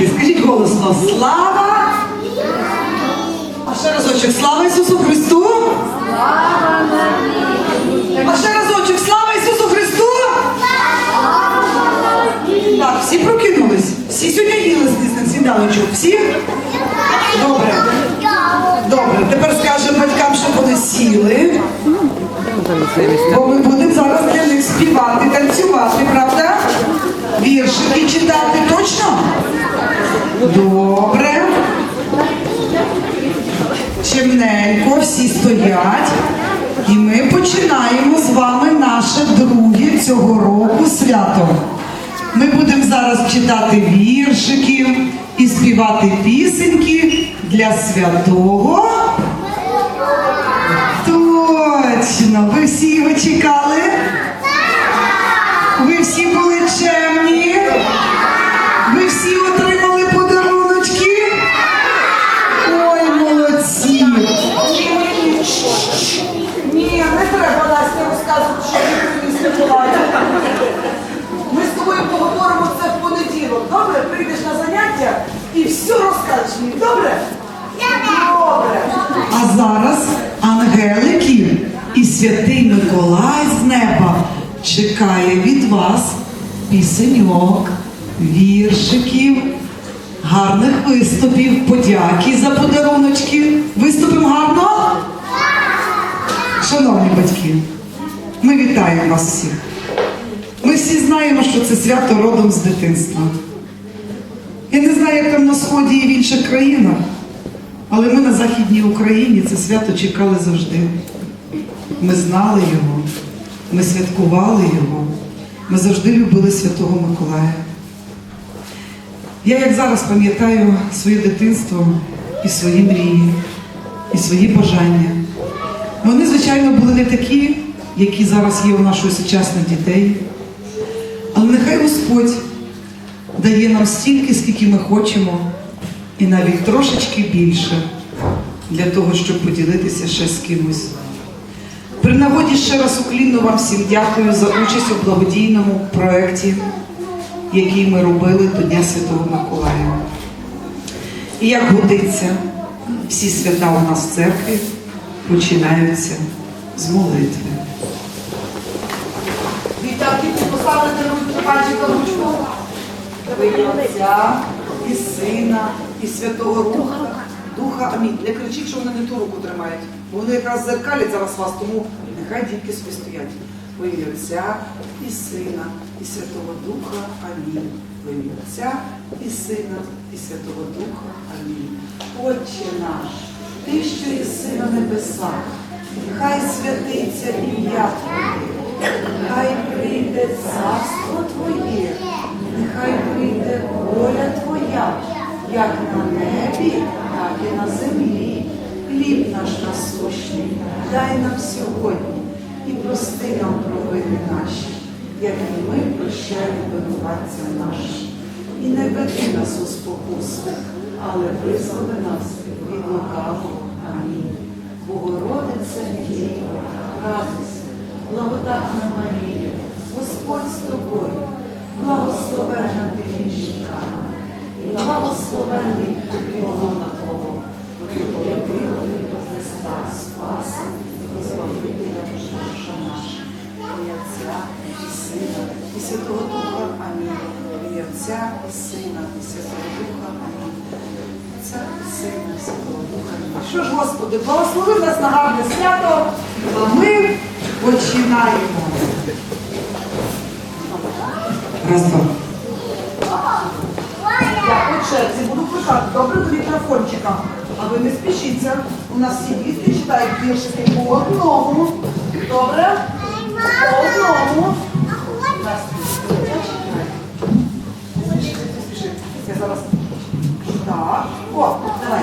Діти, скажіть голосно, слава! А ще разочок, слава Ісусу Христу! А ще разочок, слава Ісусу Христу! Так, всі прокинулись? Всі сьогодні їли з сніданочок? Всі? Добре. Добре, тепер скажемо батькам, щоб вони сіли. Бо ми будемо зараз для них співати, танцювати, правда? Віршики читати точно? Добре. Чимненько, всі стоять. І ми починаємо з вами наше друге цього року свято. Ми будемо зараз читати віршики і співати пісеньки для святого. Точно! Ви всі його чекали? Ви всі були чемні? Ви всі отримали подаруночки? Ой, молодці! Ні, не треба Настя розказувати, що ви приніс Миколая. Ми з тобою поговоримо це в понеділок. Добре? Прийдеш на заняття і все розкажеш мені. Добре? Добре. А зараз ангелики і святий Миколай з неба чекає від вас пісеньок, віршиків, гарних виступів, подяки за подаруночки. Виступимо гарно? Шановні батьки, ми вітаємо вас всіх. Ми всі знаємо, що це свято родом з дитинства. Я не знаю, як там на сході і в інших країнах, але ми на Західній Україні це свято чекали завжди. Ми знали його, ми святкували його, ми завжди любили Святого Миколая. Я як зараз пам'ятаю своє дитинство і свої мрії, і свої бажання. Вони, звичайно, були не такі, які зараз є у наших сучасних дітей. Але нехай Господь дає нам стільки, скільки ми хочемо, і навіть трошечки більше для того, щоб поділитися ще з кимось. При нагоді ще раз уклінно вам всім дякую за участь у благодійному проєкті, який ми робили до Дня Святого Миколая. І як годиться, всі свята у нас в церкві починаються з молитви. Вітя, діти, поставити пальчика ручку. В Отця і Сина, і Святого Духа. Духа, амінь. Не кричіть, що вони не ту руку тримають. Вони якраз зеркалять зараз вас, тому нехай дітки собі стоять. В ім'я Отця і Сина, і Святого Духа. Амінь. В ім'я Отця і Сина, і Святого Духа. Амінь. Отче наш, ти, що єси на небесах, хай святиться ім'я Твоє, хай прийде царство Твоє, нехай прийде воля Твоя, як на небі, так і на землі. Хліб наш насущний, дай нам сьогодні і прости нам провини наші, як і ми прощаємо винуватцям нашим. І не веди нас у спокусу, але визволи нас від лукавого. Амінь. Богородице Діво, радуйся, благодатна Марія, Господь з тобою, благословенна ти між жінками, і благословенний Лона Господи, благослови нас на гарне свято, а ми починаємо. Раз, два. Я буду писати добре до мікрофончика. А ви не спішіться. У нас всі дітки читають віршики по одному. Добре? По одному. Я зараз. Так. О, давай.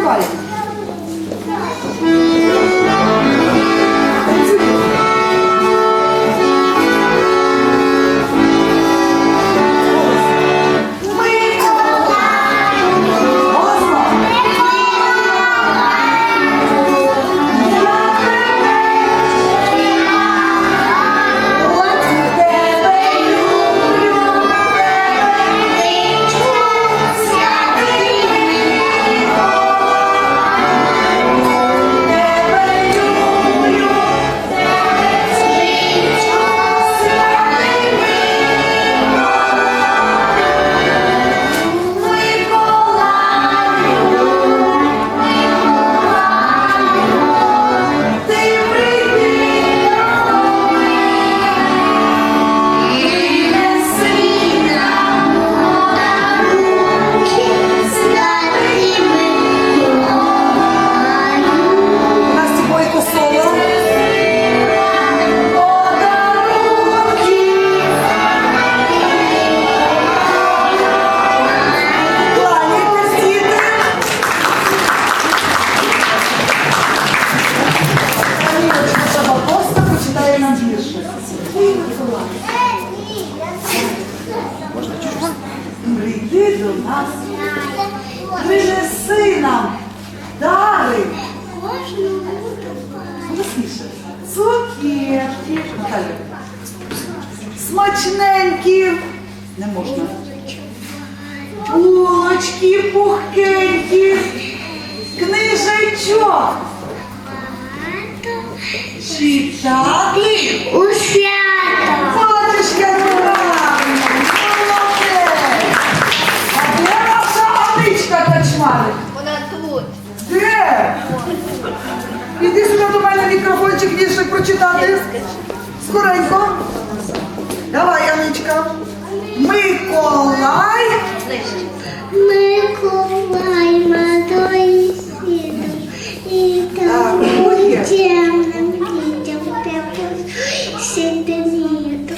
agora. Смачненькі. Не можна. Булочки пухкенькі. Книжечок. Читати. У свято. Батюшка правильно. Молодець. А де наша Аничка Качмарик? Вона тут. Де? Іди сюди до мене мікрофончик віршик прочитати. Скоренько. Давай, Яничка. Миколай. Миколай, Мадой, сіду, і там темним дітям сідені,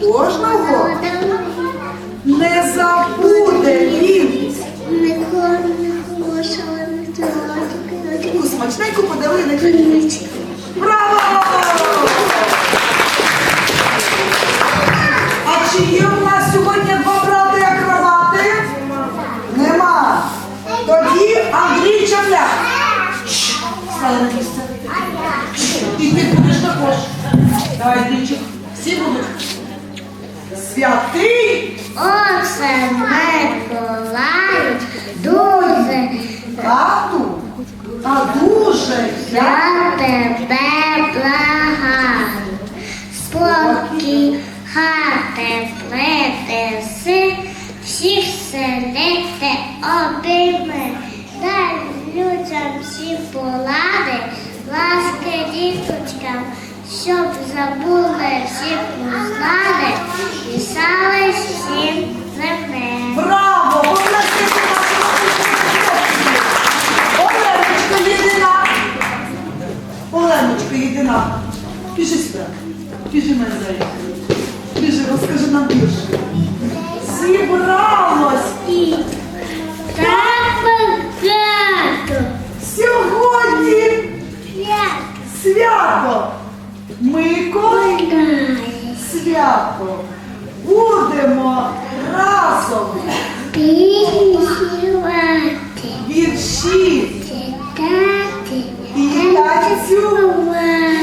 Кожного? Не забуде він. Микола, Микола, Таку смачненьку подарунок. Кліночка. Браво! Я тебе благаю. Спокій хати плетеси, всіх селити обійми, дай людям всі полади, ласки діточкам, щоб забули всі познали, і сали всім Єдина. Біжи сюди. Біжи мене зайчик. Біжи, розкажи нам вірш. Зібралось І так багато. сьогодні свято. Миколай свято. Будемо разом співати, вірші читати, і танцювати.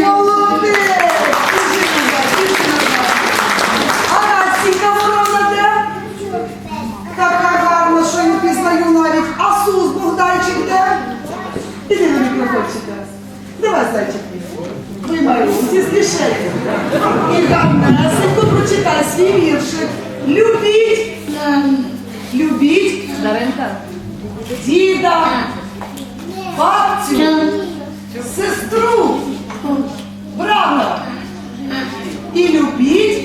На мікрофончика. Давай, зайчик мій. З кишені. І гарнесенько прочитай свій віршик. Любіть, любіть Даринка, діда, бабцю, сестру, брата. І любіть.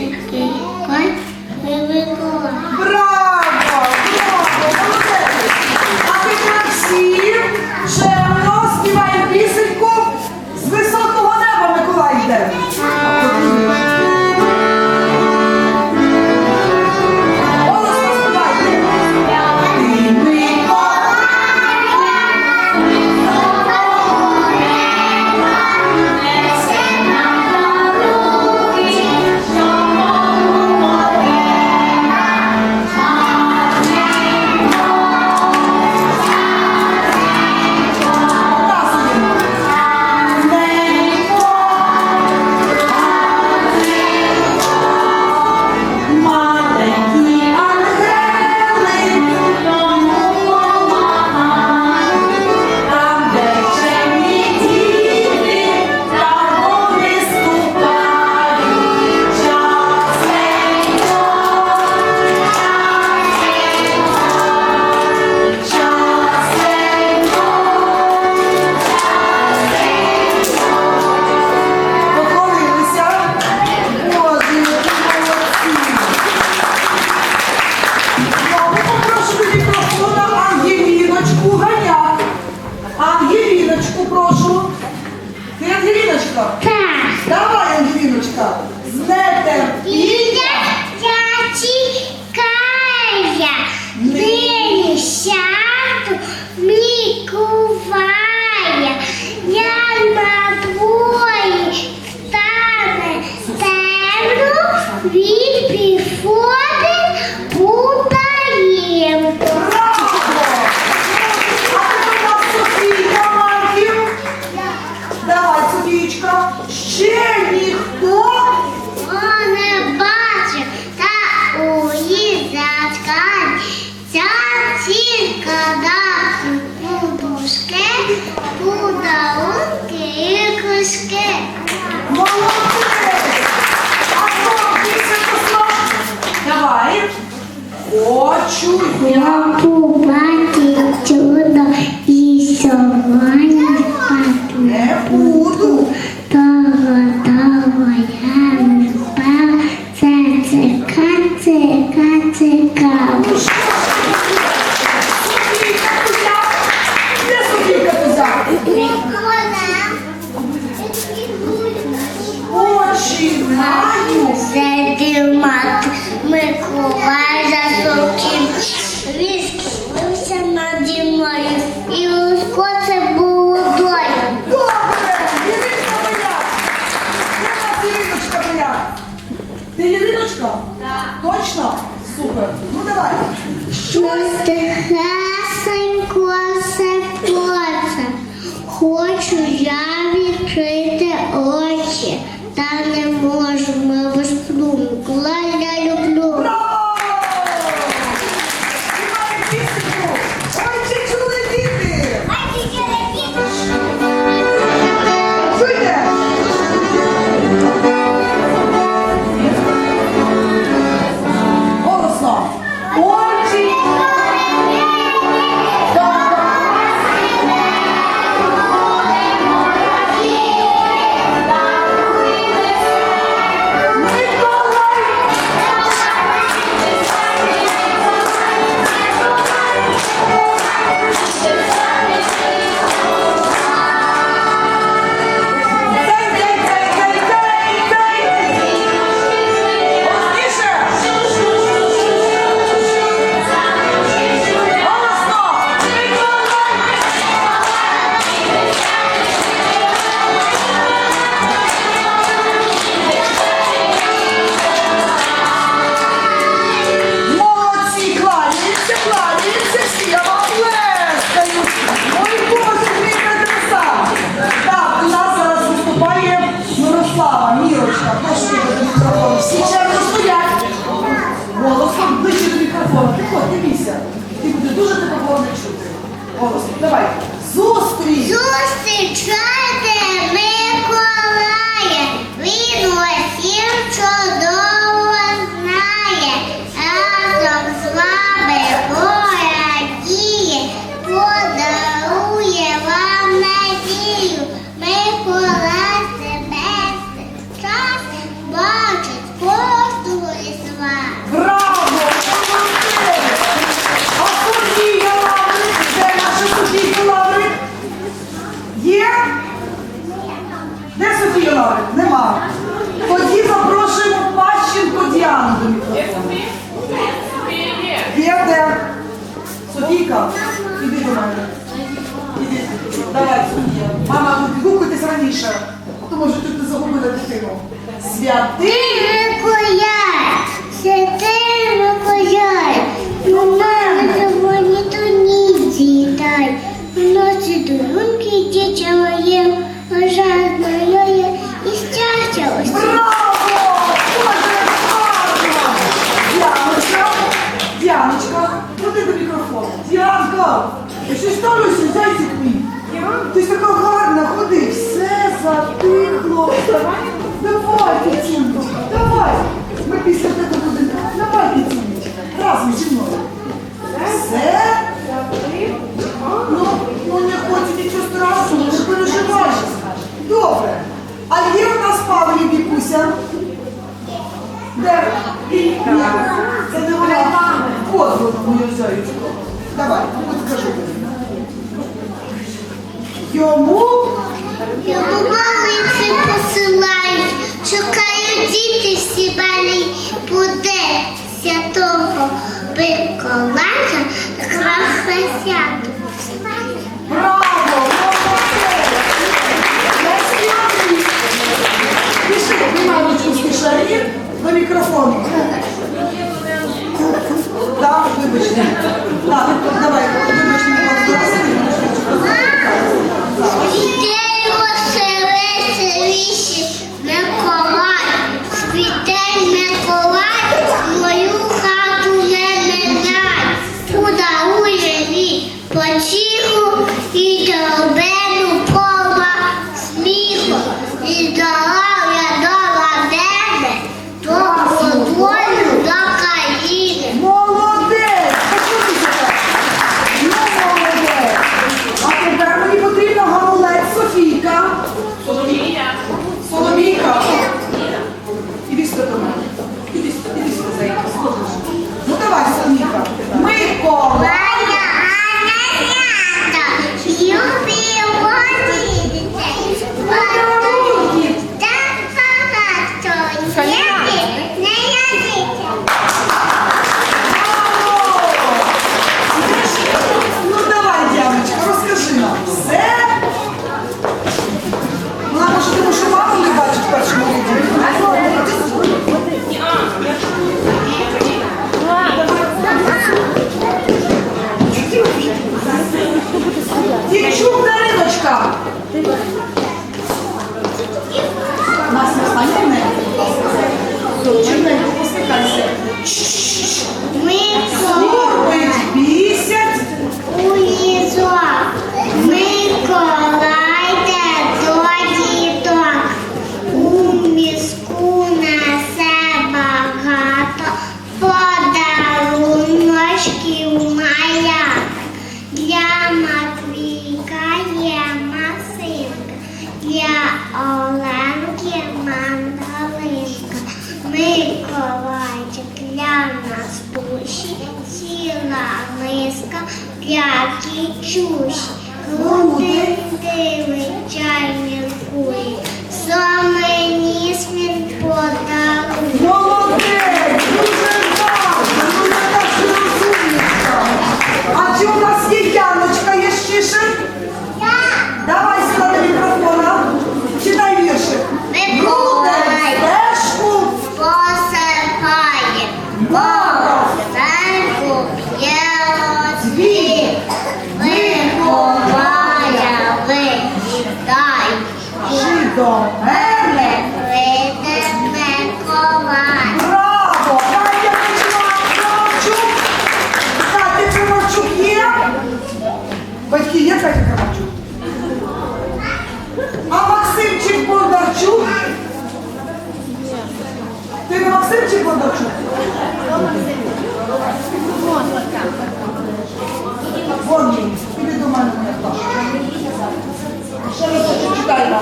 Точно? Супер. Ну давай. Тихесенько сепоце, хочу Голосно, давай. Зустріч! Зустрічайте Миколая, Софійка, іди до мене. Іди. Давай, Софія. Мама, відгукуйтесь раніше. Тому що тут не загубили дитину. Святий! Я щось сталося, зайчик мій. Ти ж така гарна, ходи, все затихло. Давай, Петюнко, давай. Ми після тебе будемо. Давай, Петюнечка, разом зі мною. Все? Ну, ну не хочу нічого страшного, не переживай. Добре. А є в нас Павлі Вікуся? Де? Ні, Це не вона. От воно, зайчко. Давай, от скажи мені. Йому Йому молитви посилають, шукають діти всі балі, буде святого Миколая, крахне свято. браво! Пішли, виманочку з кишені до мікрофону. Так, вибачте. Так, давай,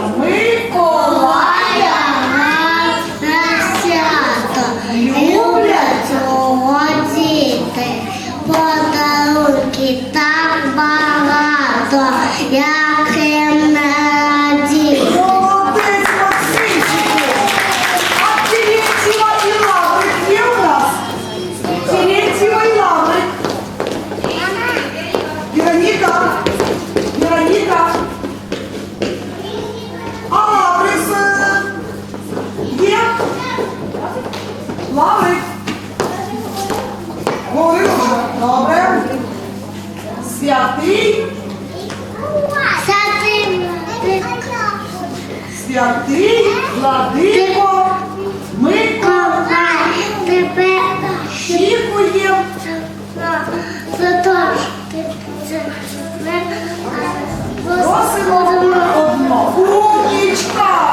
ми святий владико, ми тебе очікуємо за то, просимо одного. Умнічка!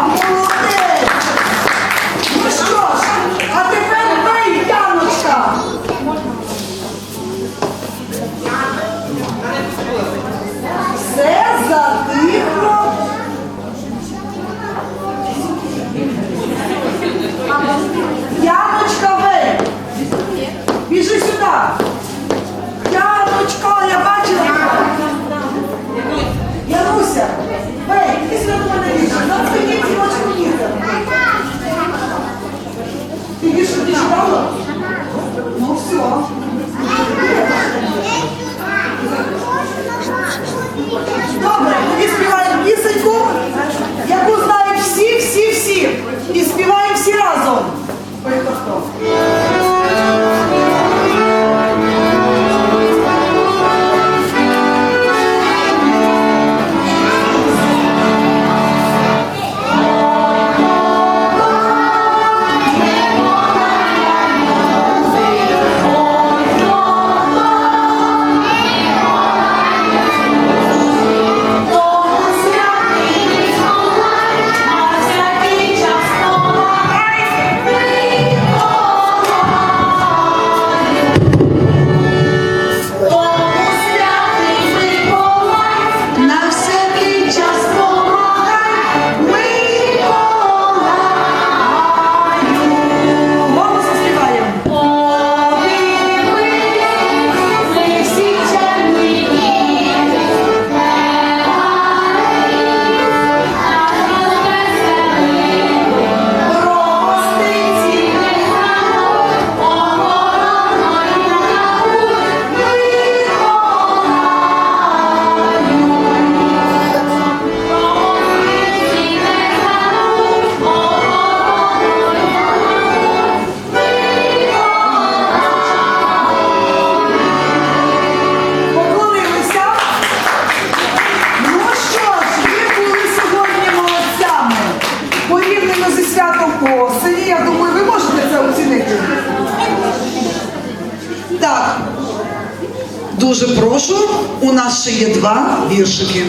два віршики.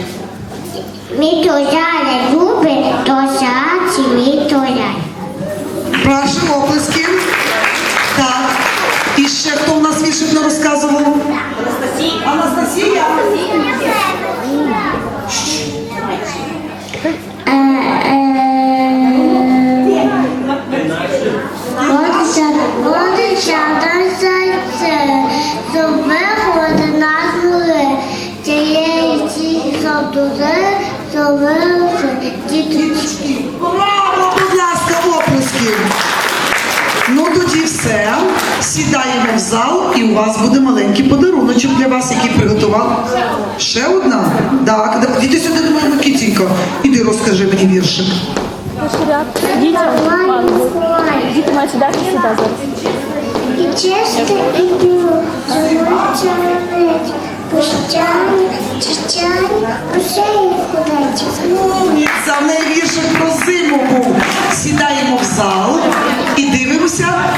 Мітуся у вас буде маленький подаруночок для вас, який приготував. Ще одна? Так, діти сюди до мене, Кітінько. Іди розкажи мені віршик. Діти мають сюди і зараз. І чисто, і біло, золота речі, пущані, чищані, усе і худечі. Молодця, в неї віршик про зиму був. Сідаємо в зал і дивимося